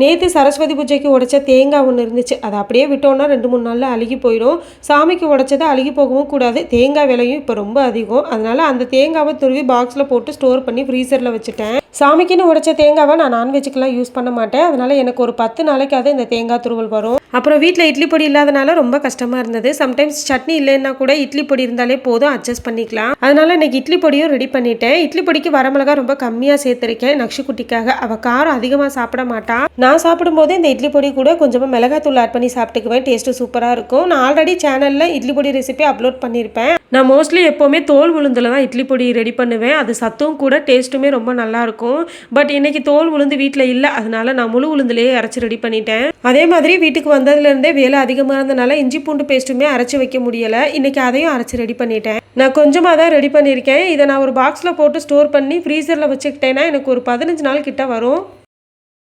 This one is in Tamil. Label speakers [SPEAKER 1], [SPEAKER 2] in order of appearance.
[SPEAKER 1] நேற்று சரஸ்வதி பூஜைக்கு உடைச்ச தேங்காய் ஒன்று இருந்துச்சு. அதை அப்படியே விட்டோம்னா ரெண்டு மூணு நாளில் அழுகி போயிடும். சாமிக்கு உடைச்சதை அழுகி போகவும் கூடாது. தேங்காய் விலையும் இப்போ ரொம்ப அதிகம். அதனால் அந்த தேங்காவை துருவி பாக்ஸில் போட்டு ஸ்டோர் பண்ணி ஃப்ரீசரில் வச்சுட்டேன். சாமிக்குன்னு உடைச்ச தேங்காவை நான் நான்வெஜ்க்கெலாம் யூஸ் பண்ண மாட்டேன். அதனால் எனக்கு ஒரு பத்து நாளைக்காவது இந்த தேங்காய் துருவல் வரும். அப்புறம் வீட்டில் இட்லி பொடி இல்லாதனால ரொம்ப கஷ்டமாக இருந்தது. சம்டைம்ஸ் சட்னி இல்லைன்னா கூட இட்லி பொடி இருந்தாலே போதும் அட்ஜஸ்ட் பண்ணிக்கலாம். அதனால் இன்னைக்கு இட்லி பொடியும் ரெடி பண்ணிட்டேன். இட்லி பொடிக்கு வரமிளகா ரொம்ப கம்மியாக சேர்த்துருக்கேன். நக்ஷு குட்டிக்காக அவள் காரம் அதிகமாக சாப்பிட மாட்டா. நான் சாப்பிடும்போது இந்த இட்லி பொடி கூட கொஞ்சமாக மிளகாத்தூள் ஆட் பண்ணி சாப்பிட்டுக்குவேன். டேஸ்ட்டு சூப்பராக இருக்கும். நான் ஆல்ரெடி சேனலில் இட்லி பொடி ரெசிபி அப்லோட் பண்ணியிருப்பேன் நான் மோஸ்ட்லி எப்போவுமே தோல் உளுந்தில் தான் இட்லி பொடி ரெடி பண்ணுவேன். அது சத்தும் கூட டேஸ்ட்டுமே ரொம்ப நல்லாயிருக்கும். பட் இன்னைக்கு தோல் உளுந்து வீட்டில் இல்லை. அதனால நான் முழு உளுந்துலேயே அரைச்சி ரெடி பண்ணிட்டேன். அதே மாதிரி வீட்டுக்கு வந்ததுலேருந்தே வேலை அதிகமாக இருந்தனால இஞ்சி பூண்டு பேஸ்ட்டுமே அரைச்சி வைக்க முடியலை. இன்னைக்கு அதையும் அரைச்சி ரெடி பண்ணிட்டேன். நான் கொஞ்சமாக தான் ரெடி பண்ணியிருக்கேன். இதை நான் ஒரு பாக்ஸில் போட்டு ஸ்டோர் பண்ணி ஃப்ரீசரில் வச்சுக்கிட்டேன்னா எனக்கு ஒரு பதினஞ்சு நாள் கிட்ட வரும்.